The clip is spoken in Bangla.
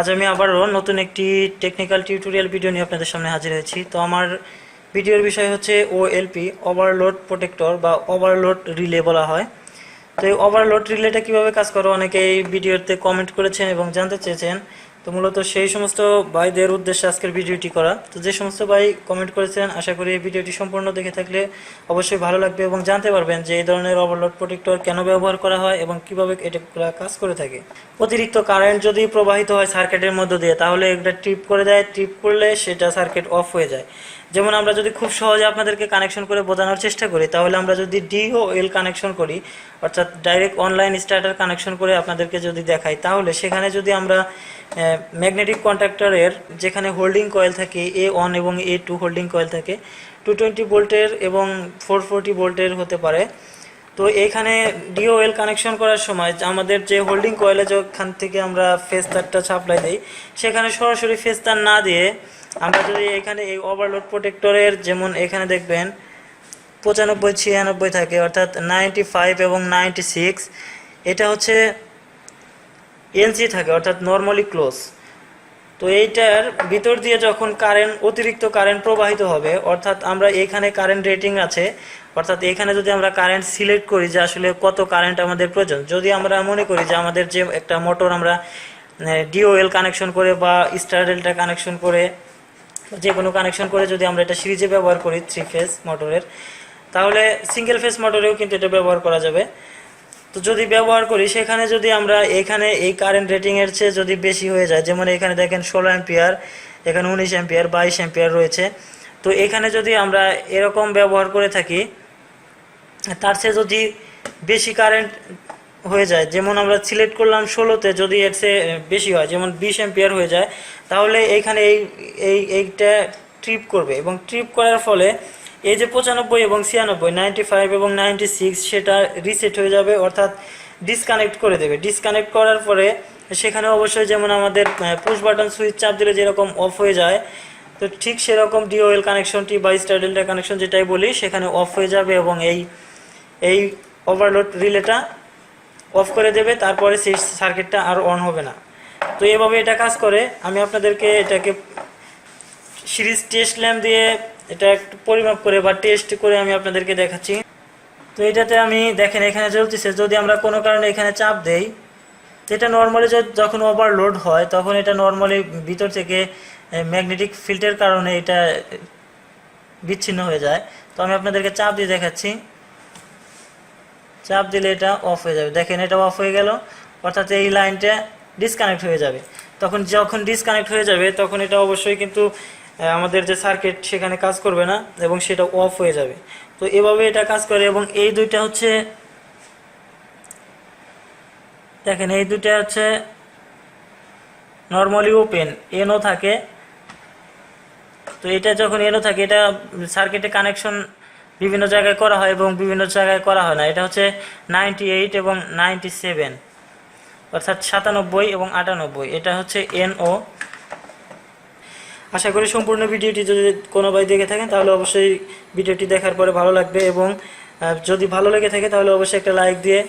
আজ আমি আবারও নতুন একটি টেকনিক্যাল টিউটোরিয়াল ভিডিও নিয়ে আপনাদের সামনে হাজির হয়েছি। তো আমার ভিডিওর বিষয় হচ্ছে ওএলপি ওভারলোড প্রোটেক্টর বা ওভারলোড রিলে বলা হয়। তো এই ওভারলোড রিলেটা কীভাবে কাজ করে? অনেকে এই ভিডিওতে কমেন্ট করেছেন এবং জানতে চেয়েছেন তো মূলত সেই সমস্ত ভাইদের উদ্দেশ্যে আজকের ভিডিওটি করা। তো যে সমস্ত ভাই কমেন্ট করেছেন, আশা করি এই ভিডিওটি সম্পূর্ণ দেখে থাকলে অবশ্যই ভালো লাগবে এবং জানতে পারবেন যে এই ধরনের ওভারলোড প্রোটেক্টর কেন ব্যবহার করা হয় এবং কীভাবে এটা কাজ করে থাকে। অতিরিক্ত কারেন্ট যদি প্রবাহিত হয় সার্কিটের মধ্য দিয়ে, তাহলে এটা ট্রিপ করে দেয়। ট্রিপ করলে সেটা সার্কিট অফ হয়ে যায়। যেমন আমরা যদি খুব সহজে আপনাদেরকে কানেকশন করে বোঝানোর চেষ্টা করি, তাহলে আমরা যদি ডি ও এল কানেকশন করি, অর্থাৎ ডাইরেক্ট অনলাইন স্টার্টার কানেকশন করে আপনাদেরকে যদি দেখাই, তাহলে সেখানে যদি আমরা ম্যাগনেটিক কন্ট্রাক্টরের যেখানে হোল্ডিং কয়েল থাকে এ ওয়ান এবং এ টু হোল্ডিং কয়েল থাকে টু টোয়েন্টি ভোল্টের এবং ফোর ফোরটি ভোল্টের হতে পারে। তো এইখানে ডিওএল কানেকশন করার সময় আমাদের যে হোল্ডিং কয়েলে যেখান থেকে আমরা ফেস তারটা সাপ্লাই দিই, সেখানে সরাসরি ফেস তার না দিয়ে আমরা যদি এখানে এই ওভারলোড প্রোটেক্টরের যেমন এখানে দেখবেন, পঁচানব্বই, ছিয়ানব্বই থাকে, অর্থাৎ নাইনটি ফাইভ এবং নাইনটি সিক্স এটা হচ্ছে এনসি থাকে, অর্থাৎ নর্মালি ক্লোজ তো এইটার ভিতর দিয়ে যখন কারেন্ট অতিরিক্ত কারেন্ট প্রবাহিত হবে, অর্থাৎ আমরা এখানে কারেন্ট রেটিং আছে, অর্থাৎ এখানে যদি আমরা কারেন্ট সিলেক্ট করি যে আসলে কত কারেন্ট আমাদের প্রয়োজন, যদি আমরা মনে করি যে আমাদের যে একটা মোটর আমরা ডিওএল কানেকশন করে বা স্টারডেলটা কানেকশন করে যে কোনো কানেকশন করে যদি আমরা এটা সিরিজে ব্যবহার করি থ্রি ফেজ মোটরের তাহলে সিঙ্গেল ফেজ মোটরেও কিন্তু এটা ব্যবহার করা যাবে। তো যদি ব্যবহার করি, সেখানে যদি আমরা এখানে এই কারেন্ট রেটিংয়ের চেয়ে যদি বেশি হয়ে যায়, যেমন এখানে দেখেন ষোলো অ্যাম্পিয়ার এখানে উনিশ অ্যাম্পিয়ার বাইশ অ্যাম্পিয়ার রয়েছে। তো এখানে যদি আমরা এরকম ব্যবহার করে থাকি, তার চেয়ে যদি বেশি কারেন্ট হয়ে যায়। যেমন আমরা সিলেক্ট করলাম ষোলোতে, যদি এর চেয়ে বেশি হয়, যেমন বিশ অ্যাম্পিয়ার হয়ে যায়, তাহলে এইখানে এই এই, এইটা ট্রিপ করবে এবং ট্রিপ করার ফলে এই যে পঁচানব্বই এবং ছিয়ানব্বই নাইনটি ফাইভ এবং নাইনটি সিক্স সেটা রিসেট হয়ে যাবে, অর্থাৎ ডিসকানেক্ট করে দেবে। ডিসকানেক্ট করার পরে সেখানে অবশ্যই যেমন আমাদের পুশ বাটন সুইচ চাপ দিলে যেরকম অফ হয়ে যায়, তো ঠিক সেরকম ডিওএল কানেকশনটি বা স্টারডেলটা কানেকশন যেটাই বলি, সেখানে অফ হয়ে যাবে এবং এই এই ওভারলোড রিলেটা অফ করে দেবে, তারপরে সেই সার্কিটটা আর অন হবে না। তো এভাবে এটা কাজ করে। আমি আপনাদেরকে এটাকে সিরিজ টেস্ট ল্যাম্প দিয়ে এটা একটু পরিমাপ করে বা টেস্ট করে আমি আপনাদেরকে দেখাচ্ছি। তো এটাতে আমি, দেখেন এখানে চলতেছে। যদি আমরা কোনো কারণে এখানে চাপ দেই, এটা নর্মালি যখন ওভারলোড হয়, তখন এটা নর্মালি ভিতর থেকে ম্যাগনেটিক ফিল্টের কারণে এটা বিচ্ছিন্ন হয়ে যায়। তো আমি আপনাদেরকে চাপ দিয়ে দেখাচ্ছি। চাপ দিলে এটা অফ হয়ে যাবে। দেখেন, এটা অফ হয়ে গেল। অর্থাৎ এই লাইনটা ডিসকানেক্ট হয়ে যাবে। তখন যখন ডিসকানেক্ট হয়ে যাবে, তখন এটা অবশ্যই কিন্তু আমাদের যে সার্কিট সেখানে কাজ করবে না এবং সেটা অফ হয়ে যাবে। তো এভাবে এটা কাজ করে এবং এই দুইটা হচ্ছে, দেখেন, এই দুইটা হচ্ছে নর্মালি ওপেন এনও থাকে। তো এটা যখন এনও থাকে, এটা সার্কিটে কানেকশন বিভিন্ন জায়গায় করা হয় এবং বিভিন্ন জায়গায় করা হয় না। এটা হচ্ছে নাইনটি এইট এবং নাইনটি সেভেন অর্থাৎ সাতানব্বই এবং আটানব্বই। এটা হচ্ছে এনও আশা করি সম্পূর্ণ ভিডিওটি যদি কোনো ভাই দেখে থাকেন, তাহলে অবশ্যই ভিডিওটি দেখার পরে ভালো লাগবে এবং যদি ভালো লেগে থাকে, তাহলে অবশ্যই একটা লাইক দিয়ে